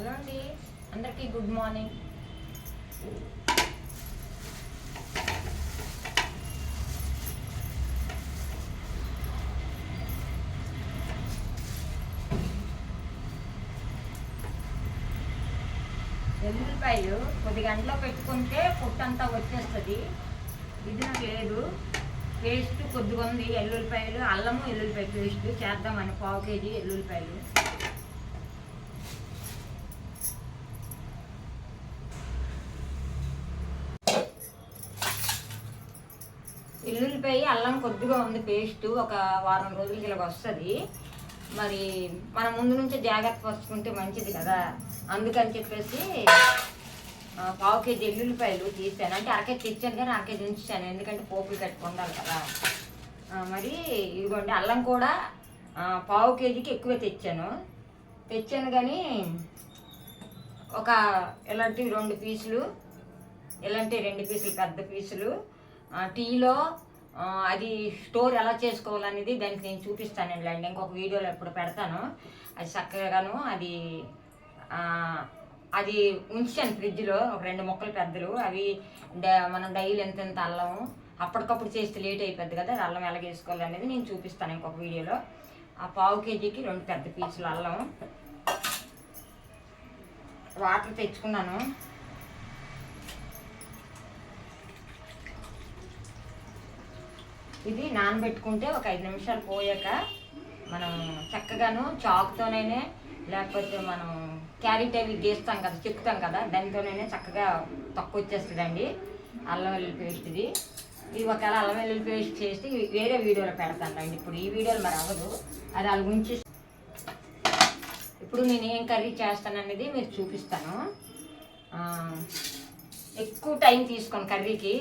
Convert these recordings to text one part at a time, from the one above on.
Hello అండి. అందరికీ good morning. ఎల్లుల్లిపాయలు కొద్ది గంటలో పెట్టుకుంటే పుట్టంతా వచ్చేస్తుంది. ఇది నాకు లేదు. పేస్ట్ కొద్దిగా ఉంది ఎల్లుల్లిపాయలు అల్లము ఎల్లుల్లిపాయ పేస్ట్ చేద్దామని పావు కేజీ ఎల్లుల్లిపాయలు. ఎల్లుల్లిపాయ అల్లం కొద్దిగా ఉంది పేస్ట్ ఒక వారం రోజులకి ఇలాగ వస్తుంది. మరి మనం ముందు నుంచే జాగ్రత్త పరుచుకుంటే మంచిది కదా. అందుకని చెప్పేసి పావు కేజీ ఎల్లుల్లిపాయలు తీసాను. అంటే అరకేజీ తెచ్చాను కానీ అరకేజీ ఉంచాను ఎందుకంటే పోపులు కట్టుకుండాలి కదా. మరి ఇదిగోండి అల్లం కూడా పావు కేజీకి ఎక్కువ తెచ్చాను. తెచ్చాను కానీ ఒక ఇలాంటి రెండు పీసులు ఇలాంటి రెండు పీసులు పెద్ద పీసులు టీలో అది స్టోర్ ఎలా చేసుకోవాలనేది దానికి నేను చూపిస్తానండి. అండి ఇంకొక వీడియోలో ఎప్పుడు పెడతాను. అది చక్కగాను అది అది ఉంచాను ఫ్రిడ్జ్లో ఒక రెండు మొక్కలు పెద్దలు. అవి మనం డైలీ ఎంత ఎంత అల్లం అప్పటికప్పుడు చేస్తే లేట్ అయిపోద్ది కదా అది అల్లం ఎలా వేసుకోవాలి అనేది నేను చూపిస్తాను ఇంకొక వీడియోలో. ఆ పావు కేజీకి రెండు పెద్ద పీసులు అల్లం వాటర్ తెచ్చుకున్నాను. ఇది నానబెట్టుకుంటే ఒక ఐదు నిమిషాలు పోయాక మనం చక్కగాను చాకుతోనైనా లేకపోతే మనం క్యారెట్ అవి గీస్తాం కదా చెప్తాం కదా దానితోనే చక్కగా తక్కువ వచ్చేస్తుందండి అల్లం వెల్లుల్లి పేస్ట్ ఇది. ఇది ఒకవేళ అల్లం వెల్లుల్లి పేస్ట్ చేస్తే వేరే వీడియోలో పెడతానండి. ఇప్పుడు ఈ వీడియోలు మరి అవ్వదు. అది అలా ఉంచి ఇప్పుడు నేను ఏం కర్రీ చేస్తాననేది మీరు చూపిస్తాను. ఎక్కువ టైం తీసుకోను కర్రీకి.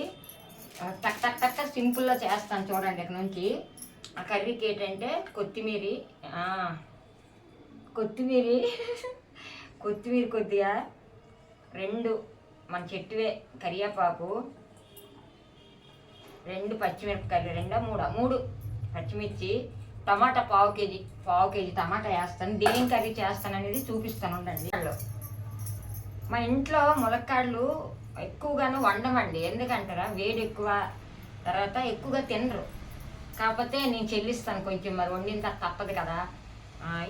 టక్ టక్ టక్ టక్ చేస్తాను చూడండి ఇక్కడ నుంచి. ఆ కర్రీకి ఏంటంటే కొత్తిమీర కొత్తిమీర కొత్తిమీర కొద్దిగా రెండు మన చెట్టువే కరివేపాకు రెండు పచ్చిమిరపకాయలు రెండో మూడా? మూడు పచ్చిమిర్చి టమాటా పావు కేజీ పావు కేజీ టమాటా వేస్తాను. దేని కర్రీ చేస్తాను అనేది చూపిస్తాను ఉండండి. మా ఇంట్లో ములక్కాడలు ఎక్కువగాను వండమండి. ఎందుకంటారా? వేడి ఎక్కువ తర్వాత ఎక్కువగా తినరు. కాకపోతే నేను చెల్లిస్తాను కొంచెం మరి వండిన తర్వాత తప్పదు కదా.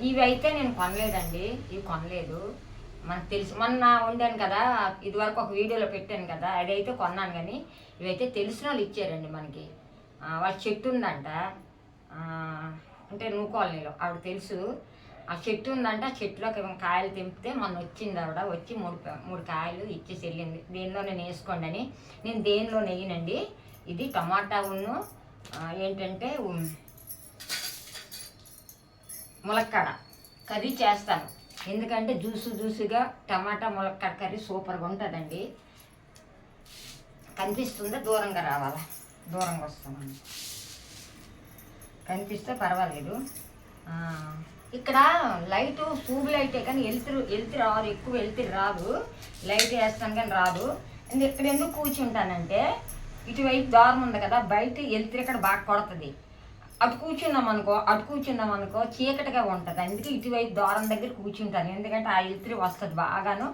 ఇవి అయితే నేను కొనలేదండి. ఇవి కొనలేదు. మనకు తెలుసు. మొన్న వండాను కదా ఇదివరకు ఒక వీడియోలో పెట్టాను కదా అదైతే కొన్నాను కానీ ఇవైతే తెలిసిన వాళ్ళు ఇచ్చారండి మనకి. ఆ, వాళ్ళ చెట్టు ఉందంట. అంటే నూ కాలనీలో. ఆవిడ తెలుసు. ఆ చెట్టు ఉందంటే ఆ చెట్టులోకి కాయలు తెంపితే మొన్న వచ్చింది ఆవిడ వచ్చి మూడు మూడు కాయలు ఇచ్చేసి వెళ్ళింది. దేనిలో నేను వేసుకోండి అని నేను దేనిలో నెయ్యనండి? ఇది టమాటా ఉన్ను ఏంటంటే ములక్కాడ. కర్రీ చేస్తాను. ఎందుకంటే జ్యూసు జ్యూసుగా టమాటా ములక్కాడ కర్రీ సూపర్గా ఉంటుందండి. కనిపిస్తుందా? దూరంగా రావాలా? దూరంగా వస్తామండి కనిపిస్తే పర్వాలేదు. ఇక్కడ లైట్ ట్యూబ్ లైటే కానీ వెళ్తురు వెళ్తురు రాదు ఎక్కువ వెళ్తురు రాదు. లైట్ వేస్తాను కానీ రాదు. అండ్ ఇక్కడ ఎందుకు కూర్చుంటానంటే ఇటువైపు దారం ఉంది కదా బయట వెళ్తురు ఇక్కడ బాగా కొడుతుంది. అటు కూర్చున్నాం అనుకో అటు కూర్చున్నాం అనుకో చీకటిగా ఉంటుంది. అందుకే ఇటువైపు దూరం దగ్గర కూర్చుంటాను. ఎందుకంటే ఆ వెళ్తురు వస్తుంది బాగాను.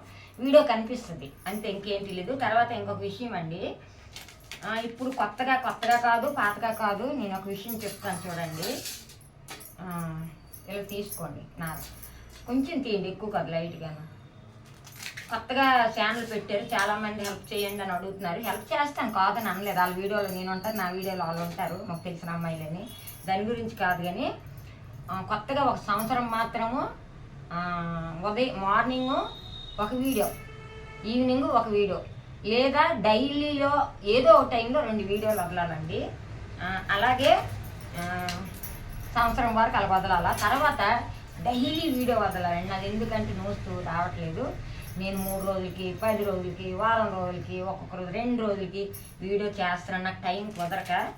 వీడియో కనిపిస్తుంది. అంతే ఇంకేం తెలియదు తర్వాత ఇంకొక విషయం అండి. ఇప్పుడు కొత్తగా కొత్తగా కాదు పాతగా కాదు నేను ఒక విషయం చెప్తాను చూడండి. ఇలా తీసుకోండి నా కొంచెం తీయండి ఎక్కువ కాదు లైట్గాను. కొత్తగా ఛానల్ పెట్టారు చాలామంది హెల్ప్ చేయండి అని అడుగుతున్నారు. హెల్ప్ చేస్తాను కాదని అనలేదు. వాళ్ళ వీడియోలో నేను ఉంటాను నా వీడియోలో వాళ్ళు ఉంటారు మాకు తెలిసిన అమ్మాయిలని. దాని గురించి కాదు కానీ కొత్తగా ఒక సంవత్సరం మాత్రము ఉదయం మార్నింగ్ ఒక వీడియో ఈవినింగ్ ఒక వీడియో లేదా డైలీలో ఏదో ఒక టైంలో రెండు వీడియోలు వదలాలండి. అలాగే సంవత్సరం వరకు అలా వదలాలా? తర్వాత డైలీ వీడియో వదలాలండి. అది ఎందుకంటే నోస్తూ రావట్లేదు. నేను మూడు రోజులకి పది రోజులకి వారం రోజులకి ఒక్కొక్క రోజు రెండు రోజులకి వీడియో చేస్తాను నాకు టైం కుదరక.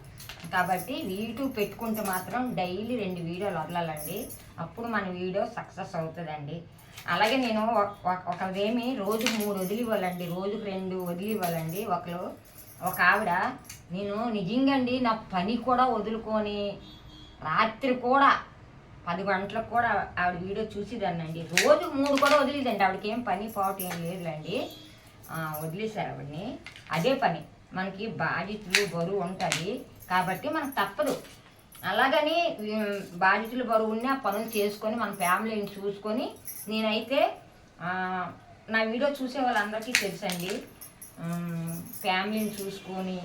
కాబట్టి యూట్యూబ్ పెట్టుకుంటే మాత్రం డైలీ రెండు వీడియోలు వదలాలండి. అప్పుడు మన వీడియో సక్సెస్ అవుతుందండి. అలాగే నేను ఒక- ఒకదేమి రోజుకు మూడు వదిలివ్వాలండి రోజుకు రెండు వదిలి ఇవ్వాలండి. ఒకరు ఒక ఆవిడ నేను నిజంగా అండి నా పని కూడా వదులుకొని రాత్రి కూడా పది గంటలకు కూడా ఆవిడ వీడియో చూసేదాన్నండి. రోజు మూడు కూడా వదిలేదండి. ఆవిడకి ఏం పని పాటు ఏం లేదులేండి. వదిలేశారు ఆవిడని. అదే పని. మనకి బాధ్యతలు బరువు ఉంటుంది. కాబట్టి మనకు తప్పదు. అలాగని బాధితులు బాధ్యతలు బరువు ఉన్న పనులు చేసుకొని మన ఫ్యామిలీని చూసుకొని నేనైతే నా వీడియో చూసే వాళ్ళందరికీ తెలుసండి. ఫ్యామిలీని చూసుకొని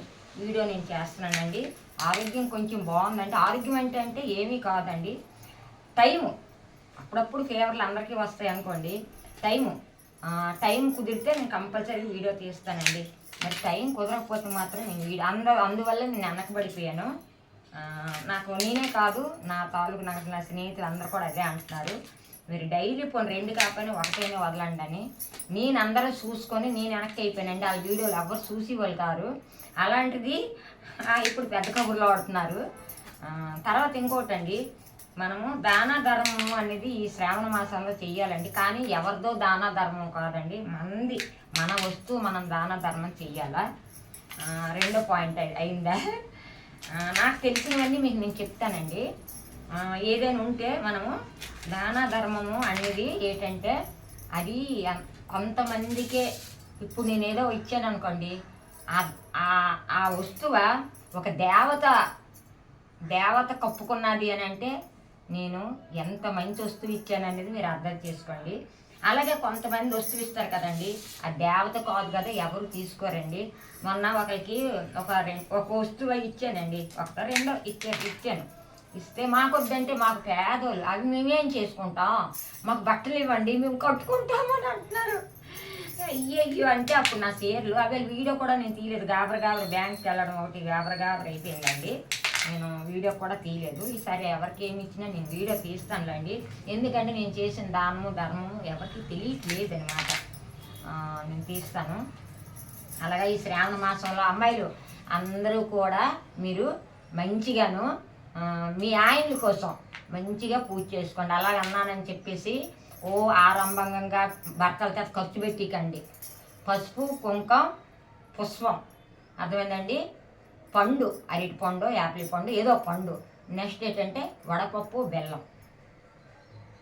వీడియో నేను చేస్తున్నానండి. ఆరోగ్యం కొంచెం బాగుందంటే ఆరోగ్యం అంటే అంటే ఏమీ కాదండి. టైము. అప్పుడప్పుడు ఫీవర్లు అందరికీ వస్తాయి అనుకోండి. టైము. టైం కుదిరితే నేను కంపల్సరీ వీడియో తీస్తానండి. మరి టైం కుదరకపోతే మాత్రం నేను వీడియో అందు అందువల్ల నేను వెనకబడిపోయాను. నాకు నేనే కాదు నా తాలూకు నాకు నా స్నేహితులు అందరూ కూడా అదే అంటున్నారు. మీరు డైలీ పోను రెండు కాకపోయినా ఒకటైనా వదలండి అని. నేను అందరూ చూసుకొని నేను వెనక్కి అయిపోయానండి. ఆ వీడియోలు ఎవరు చూసి వాళ్ళు కారు. అలాంటిది ఇప్పుడు పెద్ద కబుర్లో ఆడుతున్నారు. తర్వాత తర్వాత ఇంకోటండి మనము దాన ధర్మం అనేది ఈ శ్రావణ మాసంలో చెయ్యాలండి. కానీ ఎవరిదో దాన ధర్మం కాదండి. మంది మన వస్తువు మనం దాన ధర్మం చెయ్యాలా? రెండో పాయింట్ అయిందా? నాకు తెలిసినవన్నీ మీకు నేను చెప్తానండి. ఏదైనా ఉంటే మనము దాన ధర్మము అనేది ఏంటంటే అది కొంతమందికే ఇప్పుడు నేను ఏదో ఇచ్చాను అనుకోండి ఆ- వస్తువ ఒక దేవత దేవత కప్పుకున్నది అని అంటే నేను ఎంత మంచి వస్తువు ఇచ్చాను అనేది మీరు అర్థం చేసుకోండి. అలాగే కొంతమంది వస్తువు ఇస్తారు కదండి ఆ దేవత కాదు కదా ఎవరు తీసుకోరండి. మొన్న ఒకరికి ఒక రెండు ఒక వస్తువు ఇచ్చానండి ఒక రెండో ఇచ్చా ఇచ్చాను. ఇస్తే మాకు వద్దంటే మాకు పేదోళ్ళు. అవి మేమేం చేసుకుంటాం? మాకు బట్టలు ఇవ్వండి మేము కట్టుకుంటామని అంటున్నారు. అయ్యయ్యో అంటే అప్పుడు నా షేర్లు అవి వీడియో కూడా నేను తీయలేదు. గాబర గాబర బ్యాంక్కి వెళ్ళడం ఒకటి గాబర గాబర అయిపోయిందండి. నేను వీడియో కూడా తీయలేదు. ఈసారి ఎవరికి ఏమి ఇచ్చినా నేను వీడియో తీస్తానులేండి. ఎందుకంటే నేను చేసిన దానము ధర్మము ఎవరికి తెలియట్లేదు అనమాట నేను తీస్తాను. అలాగే ఈ శ్రావణ మాసంలో అమ్మాయిలు అందరూ కూడా మీరు మంచిగాను మీ ఆయనల కోసం మంచిగా పూజ చేసుకోండి. అలాగ అన్నానని చెప్పేసి ఓ ఆరంభంగా భర్తల చేత ఖర్చు పెట్టికండి. పసుపు కుంకం పుష్పం. అర్థమైందండి? పండు అరటి పండు యాపిల్ పండు ఏదో పండు. నెక్స్ట్ ఏంటంటే వడపప్పు బెల్లం.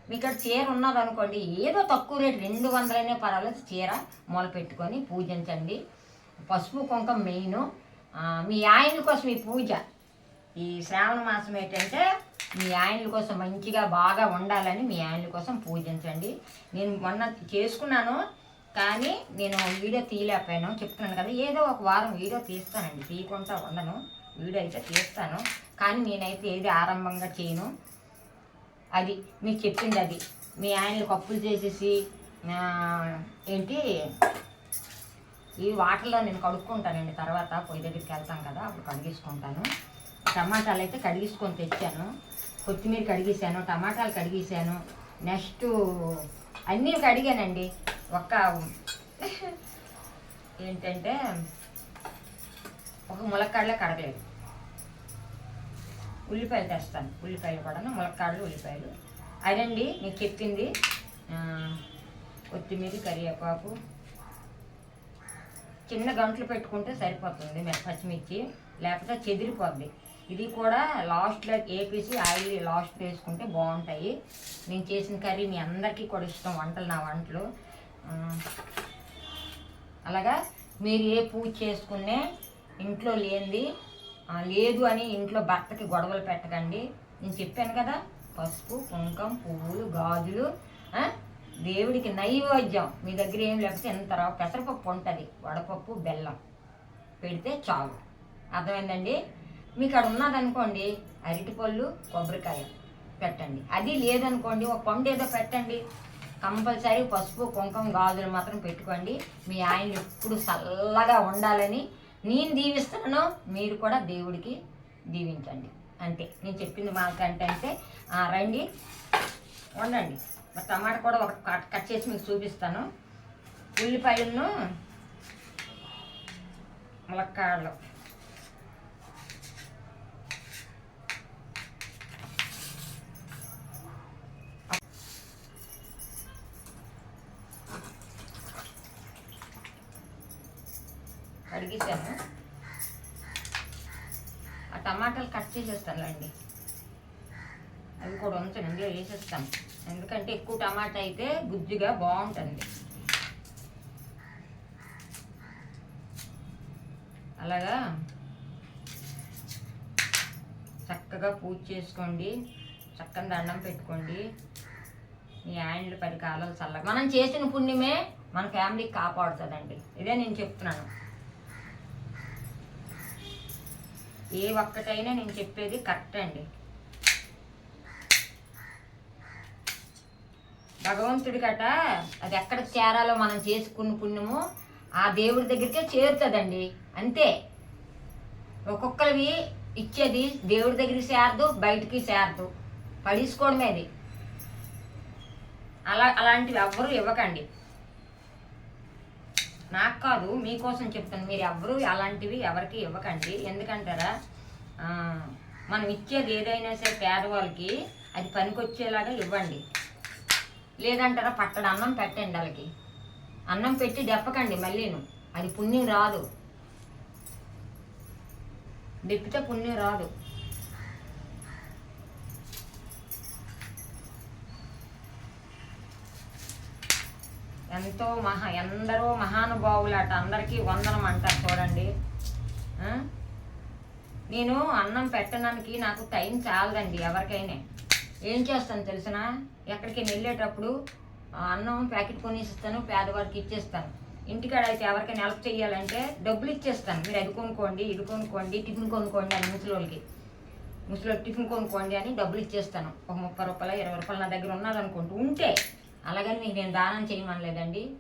మీకు ఇక్కడ చీర ఉన్నదనుకోండి ఏదో తక్కువ రేటు రెండు వందలైనా పర్వాలేదు చీర మొలపెట్టుకొని పూజించండి. పసుపు కుంకం మెయిన్. మీ ఆయన కోసం ఈ పూజ. ఈ శ్రావణ మాసం ఏంటంటే మీ ఆయనల కోసం మంచిగా బాగా ఉండాలని మీ ఆయనల కోసం పూజించండి. నేను మొన్న చేసుకున్నాను కానీ నేను వీడియో తీయలేకపోయాను. చెప్తున్నాను కదా ఏదో ఒక వారం వీడియో తీస్తానండి. తీయకుండా ఉండను. వీడియో అయితే తీస్తాను. కానీ నేనైతే ఏది ఆరంభంగా చేయను. అది మీకు చెప్పింది అది. మీ ఆయనలు కప్పులు చేసేసి ఏంటి ఈ వాటర్లో నేను కడుక్కుంటానండి. తర్వాత పొయ్యి దగ్గరికి వెళ్తాం కదా అప్పుడు కడిగేసుకుంటాను. టమాటాలు అయితే కడిగేసుకొని తెచ్చాను. కొత్తిమీర కడిగేసాను టమాటాలు కడిగేసాను. నెక్స్ట్ అన్నీ కడిగానండి. ఒక్క ఏంటంటే ఒక ములక్కాడలే కడగలేదు. ఉల్లిపాయలు తెస్తాను. ఉల్లిపాయలు కూడా ములక్కాడలు ఉల్లిపాయలు. అదండి మీకు చెప్పింది. కొత్తిమీర కరివేపాకు. చిన్న గంటలు పెట్టుకుంటే సరిపోతుంది పచ్చిమిర్చి. లేకపోతే చెదిరిపోద్ది. ఇది కూడా లాస్ట్లో ఏపీసి ఆయిల్ లాస్ట్ వేసుకుంటే బాగుంటాయి. నేను చేసిన కర్రీ మీ అందరికీ కూడా ఇష్టం వంటలు నా వంటలు. అలాగా మీరు ఏ పూజ చేసుకునే ఇంట్లో లేనిది లేదు అని ఇంట్లో భర్తకి గొడవలు పెట్టకండి. నేను చెప్పాను కదా పసుపు కుంకం పువ్వులు గాజులు దేవుడికి నైవేద్యం. మీ దగ్గర ఏం లేకపోతే ఎంత రా పెసరపప్పు ఉంటుంది వడపప్పు బెల్లం. పెడితే చాలు. అర్థమైందండి? మీకు అక్కడ ఉన్నదనుకోండి అరటిపళ్ళు కొబ్బరికాయ పెట్టండి. అది లేదనుకోండి ఒక పండు ఏదో పెట్టండి. కంపల్సరీ పసుపు కుంకుమ గాజులు మాత్రం పెట్టుకోండి. మీ ఆయన ఎప్పుడు చల్లగా ఉండాలని నేను దీవిస్తాను. మీరు కూడా దేవుడికి దీవించండి. అంతే. నేను చెప్పింది మాకంటే అంటే రండి. ఉండండి. మరి టమాటా కూడా ఒక కట్ కట్ చేసి మీకు చూపిస్తాను. ఉల్లిపాయలను ములక్కాడలు కడిగేసాను ఆ టమాటాలు కట్ చేసేస్తానులేండి అవి కూడా ఉంచండి ఇందులో వేసేస్తాను. ఎందుకంటే ఎక్కువ టమాటా అయితే గుజ్జుగా బాగుంటుంది. అలాగా చక్కగా పూజ చేసుకోండి చక్కని దండం పెట్టుకోండి. మీ ఆయనలు పది కాలాలు చల్లగా మనం చేసిన పుణ్యమే మన ఫ్యామిలీకి కాపాడుతుందండి. ఇదే నేను చెప్తున్నాను. ఏ ఒక్కటైనా నేను చెప్పేది కరెక్ట్ అండి. భగవంతుడి గట అది ఎక్కడికి చేరాలో మనం చేసుకున్న పుణ్యము ఆ దేవుడి దగ్గరికే చేరుతుందండి. అంతే. ఒక్కొక్కరివి ఇచ్చేది దేవుడి దగ్గరికి చేరదు బయటికి చేరదు. పడేసుకోవడమేది అలా అలాంటివి ఎవ్వరూ ఇవ్వకండి. నాకు కాదు మీకోసం చెప్తాను. మీరు ఎవరు అలాంటివి ఎవరికి ఇవ్వకండి. ఎందుకంటారా? మనం ఇచ్చేది ఏదైనా సరే పేదవాళ్ళకి అది పనికొచ్చేలాగా ఇవ్వండి. లేదంటారా పట్టడు అన్నం పెట్టండి వాళ్ళకి. అన్నం పెట్టి దెప్పకండి మళ్ళీను. అది పుణ్యం రాదు. దెప్పితే పుణ్యం రాదు. ఎంతో మహా ఎందరో మహానుభావులు అట అందరికీ వందనం అంటారు చూడండి. నేను అన్నం పెట్టడానికి నాకు టైం చాలదండి ఎవరికైనా. ఏం చేస్తాను తెలిసిన ఎక్కడికి వెళ్ళేటప్పుడు అన్నం ప్యాకెట్ కొనేసిస్తాను పేదవారికి ఇచ్చేస్తాను. ఇంటికాడ అయితే ఎవరికైనా హెల్ప్ చేయాలంటే డబ్బులు ఇచ్చేస్తాను. మీరు అది కొనుక్కోండి ఇది కొనుక్కోండి టిఫిన్ కొనుక్కోండి అని ముసలోళ్ళకి. ముసలి టిఫిన్ కొనుక్కోండి అని డబ్బులు ఇచ్చేస్తాను. ఒక ముప్పై రూపాయలు ఇరవై రూపాయలు నా దగ్గర ఉన్నదనుకుంటూ ఉంటే అలాగని మీకు నేను దానం చేయమనలేదండి.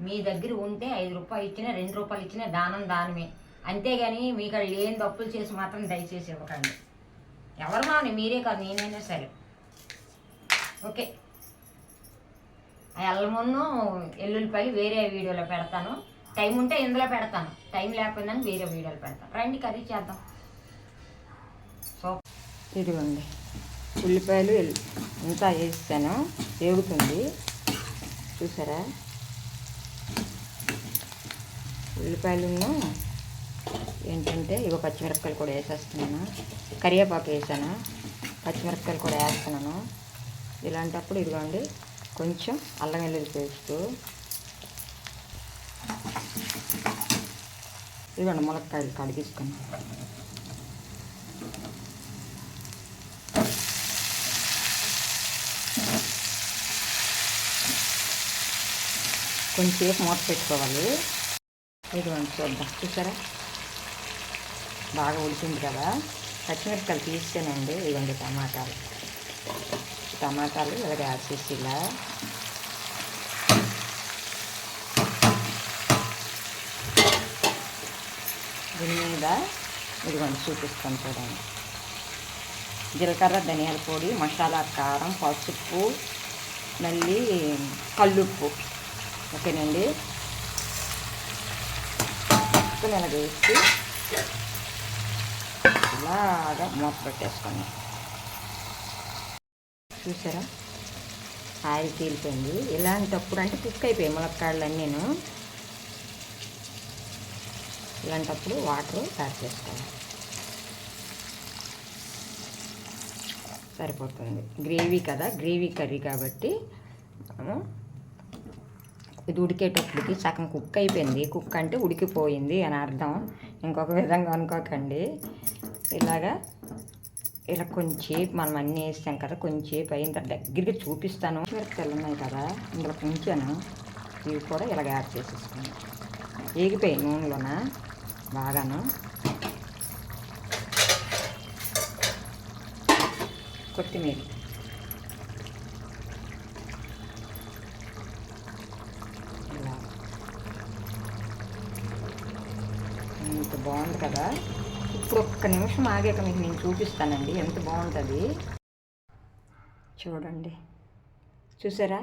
మీ దగ్గర ఉంటే ఐదు రూపాయలు ఇచ్చినా రెండు రూపాయలు ఇచ్చినా దానం దానమే. అంతేగాని మీకు లేని తప్పులు చేసి మాత్రం దయచేసి ఇవ్వకండి. ఎవరు మావని మీరే కాదు నేనైనా సరే. ఓకే. ఆ ఎల్లుల్లిపాయలు వేరే వీడియోలో పెడతాను. టైం ఉంటే ఇందులో పెడతాను. టైం లేకపోయిందని వేరే వీడియోలో పెడతాను. రండి కర్రీ చేద్దాం. సో ఇదిగోండి. ఉల్లిపాయలు ఎల్- వేస్తాను. వేగుతుంది. చూసారా? ఉల్లిపాయలను ఏంటంటే ఇగో పచ్చిమిరపకాయలు కూడా వేసేస్తున్నాను. కరివేపాకు వేసాను. పచ్చిమిరపకాయలు కూడా వేస్తున్నాను. ఇలాంటప్పుడు ఇదిగోండి కొంచెం అల్లం వెల్లుల్లి పేస్టు. ఇదిగోండి ములక్కాయలు కడిగిస్తున్నాను కొంచెంసేపు మూత పెట్టుకోవాలి. ఇదిగోండి చూద్దాం. చూసారా? బాగా ఉడికింది కదా. పచ్చిమిరపకాయలు తీస్తేనండి ఇదిగోండి టమాటాలు. టమాటాలు ఇలాగ యాడ్ చేసి ఇలా దీని మీద ఇదిగోండి చూపిస్తాను చూడండి. జీలకర్ర ధనియాల పొడి మసాలా కారం పసుపు మళ్ళీ కల్లుప్పు. ఓకేనండి. చికెన్ ఇలా వేసి ఇలాగా మూత పెట్టేసుకోండి. చూసారా? ఆయిల్ తీలిపోయింది ఇలాంటప్పుడు అంటే కుక్ అయిపోయాయి ములక్కాడలు అన్నీను ఇలాంటప్పుడు వాటర్ యాడ్ చేసుకోవాలి. సరిపోతుంది. గ్రేవీ కదా? గ్రేవీ కర్రీ కాబట్టి మనము ఇది ఉడికేటప్పటికి సగం కుక్ అయిపోయింది. కుక్ అంటే ఉడికిపోయింది అని అర్థం. ఇంకొక విధంగా అనుకోకండి. ఇలాగా ఇలా కొంచెంసేపు మనం అన్నీ వేస్తాం కదా కొంచెంసేపు అయిన తర్వాత దగ్గరికి చూపిస్తాను. మిరపకాయలు ఉన్నాయి కదా ఇందులో కొంచెను ఇవి కూడా ఇలాగ యాడ్ చేసేసుకోండి. ఏగిపోయి నూనెలోన బాగాను. కొత్తిమీర ఇలా ఎంత బాగుంది కదా? ఇప్పుడు ఒక్క నిమిషం ఆగాక మీకు నేను చూపిస్తానండి. ఎంత బాగుంటుంది? చూడండి. చూసారా?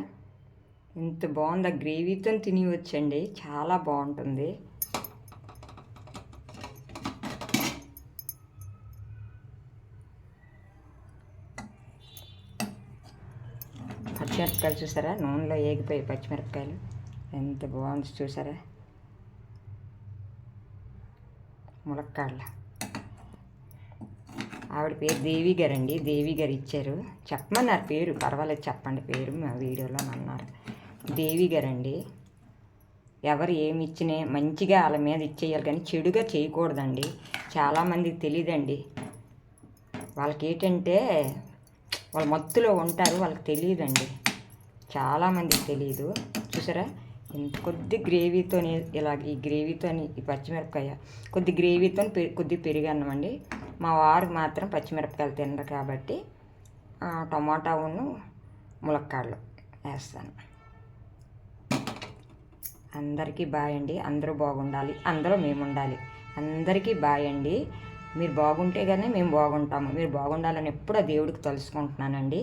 ఎంత బాగుంది. ఆ గ్రేవీతో తినివచ్చండి చాలా బాగుంటుంది. పచ్చిమిరపకాయలు చూసారా? నూనెలో ఏగిపోయి పచ్చిమిరపకాయలు. ఎంత బాగుంది. చూసారా? ములక్కాడల. ఆవిడ పేరు దేవి గారు అండి. దేవి గారు ఇచ్చారు. చెప్పమన్నారు పేరు. పర్వాలేదు చెప్పండి పేరు మా వీడియోలో అన్నారు. దేవి గారు అండి. ఎవరు ఏమి ఇచ్చినా మంచిగా వాళ్ళ మీద ఇచ్చేయాలి కానీ చెడుగా చేయకూడదండి. చాలామందికి తెలియదండి వాళ్ళకి ఏంటంటే వాళ్ళ మత్తులో ఉంటారు వాళ్ళకి తెలియదండి చాలామందికి తెలియదు చూసారా? కొద్ది గ్రేవీతో ఇలా ఈ గ్రేవీతో ఈ పచ్చిమిరపకాయ కొద్ది గ్రేవీతో కొద్ది పెరిగి అన్నం అండి. మా వారు మాత్రం పచ్చిమిరపకాయలు తినరు కాబట్టి ఆ, టమాటా ఉన్ను ములక్కాడలు వేస్తాను. అందరికీ బాయ్ అండి. అందరూ బాగుండాలి. అందరూ మేము ఉండాలి అందరికీ బాయ్ అండి. మీరు బాగుంటే కానీ మేము బాగుంటాము. మీరు బాగుండాలని ఎప్పుడూ ఆ దేవుడికి తలుసుకుంటున్నానండి